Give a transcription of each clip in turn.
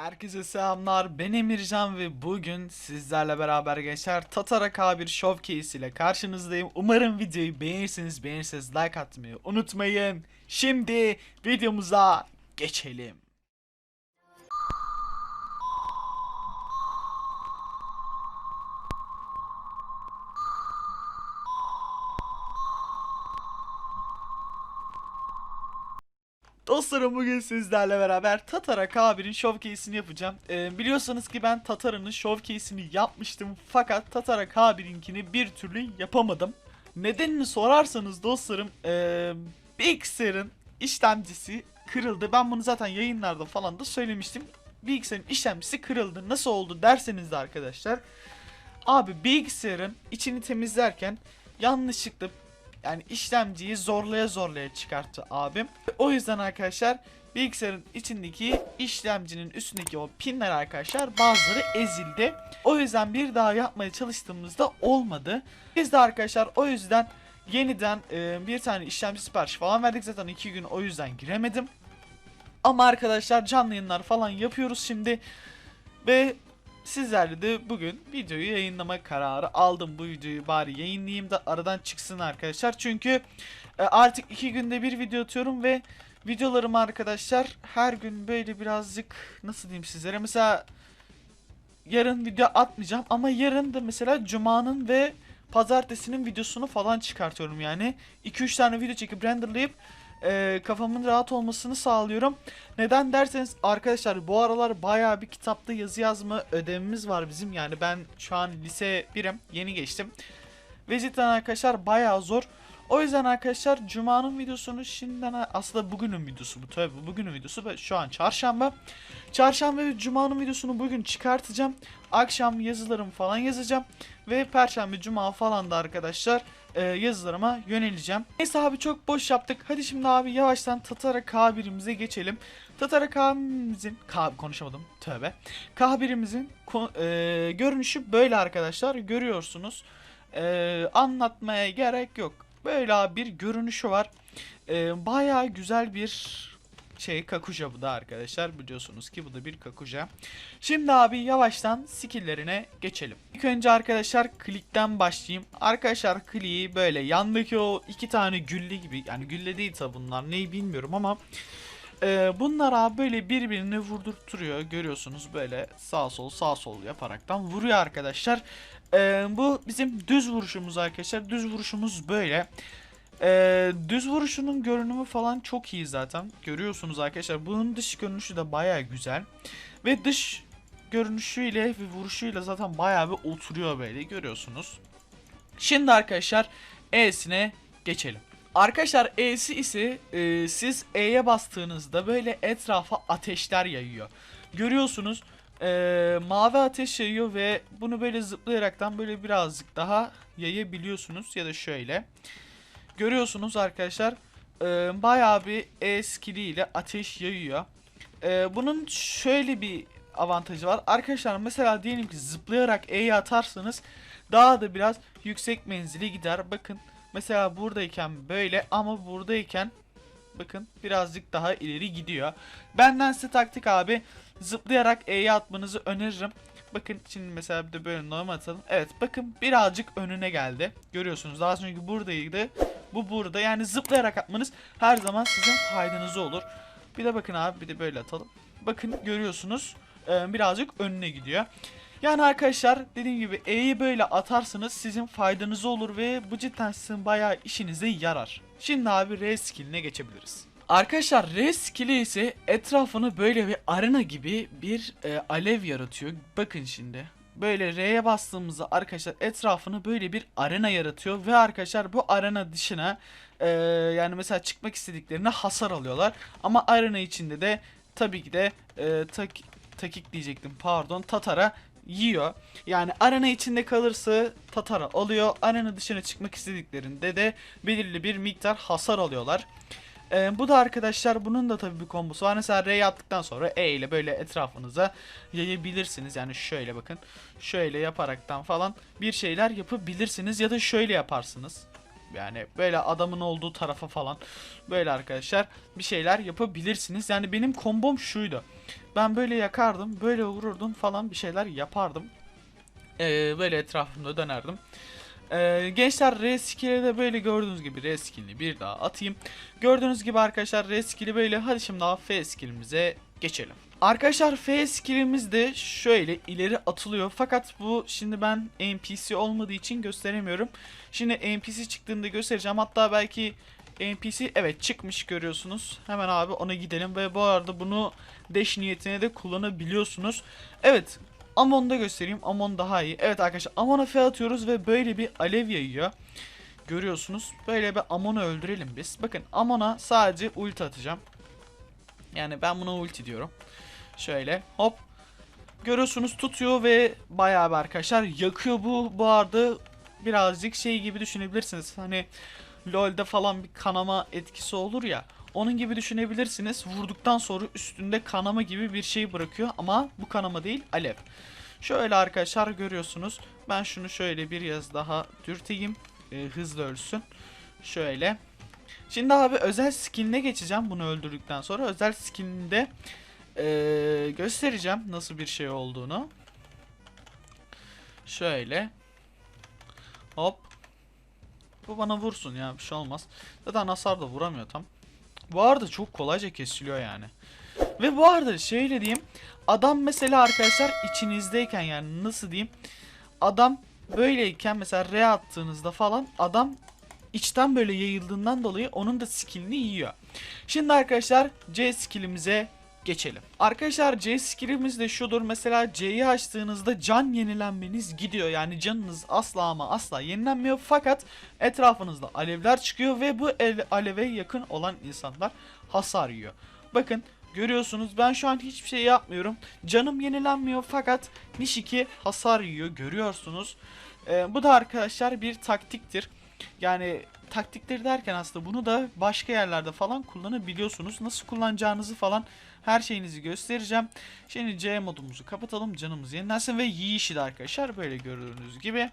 Herkese selamlar. Ben Emircan ve bugün sizlerle beraber gençler Tatara K1 Showcase ile karşınızdayım. Umarım videoyu beğenirsiniz. Beğenirseniz like atmayı unutmayın. Şimdi videomuza geçelim. Dostlarım bugün sizlerle beraber Tatara K1'in showcase'ini yapacağım. Ee, biliyorsunuz ki ben Tatara'nın showcase'ini yapmıştım fakat Tatara K1'inkini bir türlü yapamadım. Nedenini sorarsanız dostlarım ee, bilgisayarın işlemcisi kırıldı. Ben bunu zaten yayınlarda falan da söylemiştim. Bilgisayarın işlemcisi kırıldı. Nasıl oldu derseniz de arkadaşlar. Abi bilgisayarın içini temizlerken yanlışlıkla yani işlemciyi zorlaya zorlaya çıkarttı abim. O yüzden arkadaşlar bilgisayarın içindeki işlemcinin üstündeki o pinler arkadaşlar bazıları ezildi. O yüzden bir daha yapmaya çalıştığımızda olmadı. Biz de arkadaşlar o yüzden yeniden e, bir tane işlemci siparişi falan verdik. Zaten iki gün o yüzden giremedim. Ama arkadaşlar canlı yayınlar falan yapıyoruz şimdi. Ve sizlerle de bugün videoyu yayınlama kararı aldım. Bu videoyu bari yayınlayayım da aradan çıksın arkadaşlar. Çünkü e, artık iki günde bir video atıyorum ve videolarım arkadaşlar her gün böyle birazcık nasıl diyeyim sizlere mesela yarın video atmayacağım ama yarın da mesela cumanın ve pazartesinin videosunu falan çıkartıyorum yani 2-3 tane video çekip renderlayıp e, kafamın rahat olmasını sağlıyorum. Neden derseniz arkadaşlar bu aralar bayağı bir kitapta yazı yazma ödevimiz var bizim. Yani ben şu an lise 1'im yeni geçtim. Ve cidden arkadaşlar bayağı zor. O yüzden arkadaşlar Cuma'nın videosunu şimdiden aslında bugünün videosu bu tabi bu bugünün videosu ve şu an çarşamba. Çarşamba ve Cuma'nın videosunu bugün çıkartacağım. Akşam yazılarımı falan yazacağım. Ve Perşembe Cuma falan da arkadaşlar e, yazılarıma yöneleceğim. Neyse abi çok boş yaptık. Hadi şimdi abi yavaştan Tatara K1'imize geçelim. Tatara K1'imizin K konuşamadım tövbe. K1'imizin ko- e, görünüşü böyle arkadaşlar görüyorsunuz. E, anlatmaya gerek yok. Böyle bir görünüşü var. E, bayağı güzel bir şey kakuja bu da arkadaşlar biliyorsunuz ki bu da bir kakuja. Şimdi abi yavaştan skill'lerine geçelim. İlk önce arkadaşlar klikten başlayayım. Arkadaşlar kliği böyle yandaki o iki tane gülle gibi yani gülle değil tabi bunlar neyi bilmiyorum ama e, bunlar abi böyle birbirini vurdurtturuyor görüyorsunuz böyle sağ sol sağ sol yaparaktan vuruyor arkadaşlar. E, bu bizim düz vuruşumuz arkadaşlar düz vuruşumuz böyle. Ee, düz vuruşunun görünümü falan çok iyi zaten. Görüyorsunuz arkadaşlar. Bunun dış görünüşü de baya güzel. Ve dış görünüşüyle ve vuruşuyla zaten baya bir oturuyor böyle görüyorsunuz. Şimdi arkadaşlar E'sine geçelim. Arkadaşlar E'si ise e, siz E'ye bastığınızda böyle etrafa ateşler yayıyor. Görüyorsunuz e, mavi ateş yayıyor ve bunu böyle zıplayaraktan böyle birazcık daha yayabiliyorsunuz ya da şöyle. Görüyorsunuz arkadaşlar e, bayağı bir E skilliyle ateş yayıyor. E, bunun şöyle bir avantajı var. Arkadaşlar mesela diyelim ki zıplayarak E'yi atarsanız daha da biraz yüksek menzili gider. Bakın mesela buradayken böyle ama buradayken bakın birazcık daha ileri gidiyor. Benden size taktik abi zıplayarak E'yi atmanızı öneririm. Bakın şimdi mesela bir de böyle normal atalım. Evet bakın birazcık önüne geldi. Görüyorsunuz daha çünkü buradaydı. Bu burada yani zıplayarak atmanız her zaman sizin faydanıza olur. Bir de bakın abi bir de böyle atalım. Bakın görüyorsunuz e, birazcık önüne gidiyor. Yani arkadaşlar dediğim gibi E'yi böyle atarsanız sizin faydanıza olur ve bu cidden sizin bayağı işinize yarar. Şimdi abi R skilline geçebiliriz. Arkadaşlar R skill'i ise etrafını böyle bir arena gibi bir e, alev yaratıyor. Bakın şimdi. Böyle R'ye bastığımızda arkadaşlar etrafını böyle bir arena yaratıyor ve arkadaşlar bu arena dışına e, yani mesela çıkmak istediklerine hasar alıyorlar. Ama arena içinde de tabii ki de e, tak, takik diyecektim pardon Tatara yiyor. Yani arena içinde kalırsa Tatara alıyor. Arena dışına çıkmak istediklerinde de belirli bir miktar hasar alıyorlar. Ee, bu da arkadaşlar bunun da tabii bir kombosu var. Mesela R attıktan sonra E ile böyle etrafınıza yayabilirsiniz. Yani şöyle bakın. Şöyle yaparaktan falan bir şeyler yapabilirsiniz ya da şöyle yaparsınız. Yani böyle adamın olduğu tarafa falan böyle arkadaşlar bir şeyler yapabilirsiniz. Yani benim kombom şuydu. Ben böyle yakardım, böyle vururdum falan bir şeyler yapardım. Ee, böyle etrafımda dönerdim. Ee, gençler R skill'e de böyle gördüğünüz gibi R skill'ini bir daha atayım. Gördüğünüz gibi arkadaşlar R skill'i böyle hadi şimdi daha F skill'imize geçelim. Arkadaşlar F skill'imiz de şöyle ileri atılıyor. Fakat bu şimdi ben NPC olmadığı için gösteremiyorum. Şimdi NPC çıktığında göstereceğim. Hatta belki NPC evet çıkmış görüyorsunuz. Hemen abi ona gidelim ve bu arada bunu dash niyetine de kullanabiliyorsunuz. Evet Amon'da göstereyim. Amon daha iyi. Evet arkadaşlar Amon'a F atıyoruz ve böyle bir alev yayıyor. Görüyorsunuz. Böyle bir Amon'u öldürelim biz. Bakın Amon'a sadece ulti atacağım. Yani ben buna ulti diyorum. Şöyle hop. Görüyorsunuz tutuyor ve bayağı bir arkadaşlar yakıyor bu. Bu arada birazcık şey gibi düşünebilirsiniz. Hani LoL'de falan bir kanama etkisi olur ya. Onun gibi düşünebilirsiniz. Vurduktan sonra üstünde kanama gibi bir şey bırakıyor ama bu kanama değil alev. Şöyle arkadaşlar görüyorsunuz. Ben şunu şöyle bir yaz daha dürteyim. Ee, hızlı ölsün. Şöyle. Şimdi abi özel skill'ine geçeceğim bunu öldürdükten sonra. Özel skill'inde ee, göstereceğim nasıl bir şey olduğunu. Şöyle. Hop. Bu bana vursun ya bir şey olmaz. Zaten hasar da vuramıyor tam. Bu arada çok kolayca kesiliyor yani. Ve bu arada şöyle diyeyim. Adam mesela arkadaşlar içinizdeyken yani nasıl diyeyim. Adam böyleyken mesela R attığınızda falan adam içten böyle yayıldığından dolayı onun da skillini yiyor. Şimdi arkadaşlar C skillimize geçelim. Arkadaşlar C skillimiz de şudur. Mesela C'yi açtığınızda can yenilenmeniz gidiyor. Yani canınız asla ama asla yenilenmiyor. Fakat etrafınızda alevler çıkıyor ve bu aleve yakın olan insanlar hasar yiyor. Bakın görüyorsunuz ben şu an hiçbir şey yapmıyorum. Canım yenilenmiyor fakat Nishiki hasar yiyor görüyorsunuz. Ee, bu da arkadaşlar bir taktiktir. Yani taktikleri derken aslında bunu da başka yerlerde falan kullanabiliyorsunuz. Nasıl kullanacağınızı falan her şeyinizi göstereceğim. Şimdi C modumuzu kapatalım. Canımız yenilensin ve yiyişi de arkadaşlar böyle gördüğünüz gibi.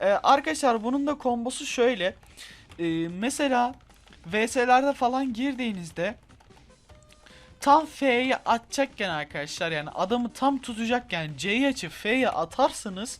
Ee, arkadaşlar bunun da kombosu şöyle. Ee, mesela VS'lerde falan girdiğinizde tam F'ye atacakken arkadaşlar yani adamı tam tutacakken C'yi açıp F'ye atarsanız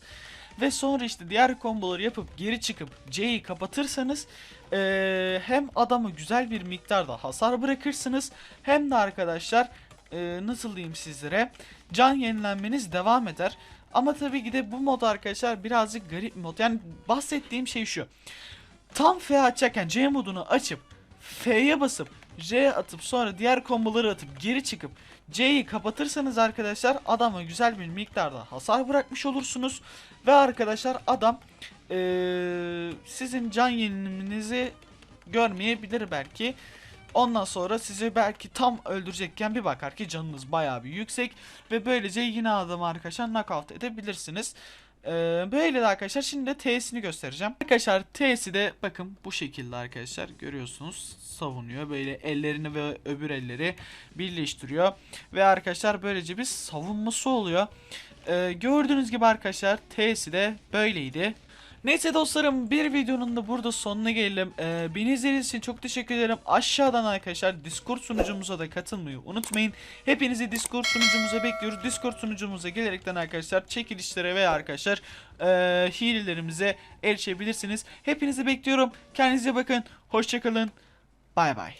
ve sonra işte diğer komboları yapıp geri çıkıp C'yi kapatırsanız eee, hem adamı güzel bir miktarda hasar bırakırsınız hem de arkadaşlar eee, nasıl diyeyim sizlere can yenilenmeniz devam eder. Ama tabii ki de bu mod arkadaşlar birazcık garip bir mod. Yani bahsettiğim şey şu. Tam F açacakken C modunu açıp F'ye basıp J atıp sonra diğer komboları atıp geri çıkıp C'yi kapatırsanız arkadaşlar adama güzel bir miktarda hasar bırakmış olursunuz. Ve arkadaşlar adam eee, sizin can yeniliminizi görmeyebilir belki. Ondan sonra sizi belki tam öldürecekken bir bakar ki canınız bayağı bir yüksek. Ve böylece yine adamı arkadaşlar knockout edebilirsiniz. Ee, böyle de arkadaşlar şimdi de T'sini göstereceğim. Arkadaşlar T'si de bakın bu şekilde arkadaşlar görüyorsunuz savunuyor. Böyle ellerini ve öbür elleri birleştiriyor. Ve arkadaşlar böylece bir savunması oluyor. Ee, gördüğünüz gibi arkadaşlar T'si de böyleydi. Neyse dostlarım bir videonun da burada sonuna gelelim. Ee, beni izlediğiniz için çok teşekkür ederim. Aşağıdan arkadaşlar Discord sunucumuza da katılmayı unutmayın. Hepinizi Discord sunucumuza bekliyoruz. Discord sunucumuza gelerekten arkadaşlar çekilişlere veya arkadaşlar e, hilelerimize erişebilirsiniz. Hepinizi bekliyorum. Kendinize bakın. Hoşçakalın. Bay bay.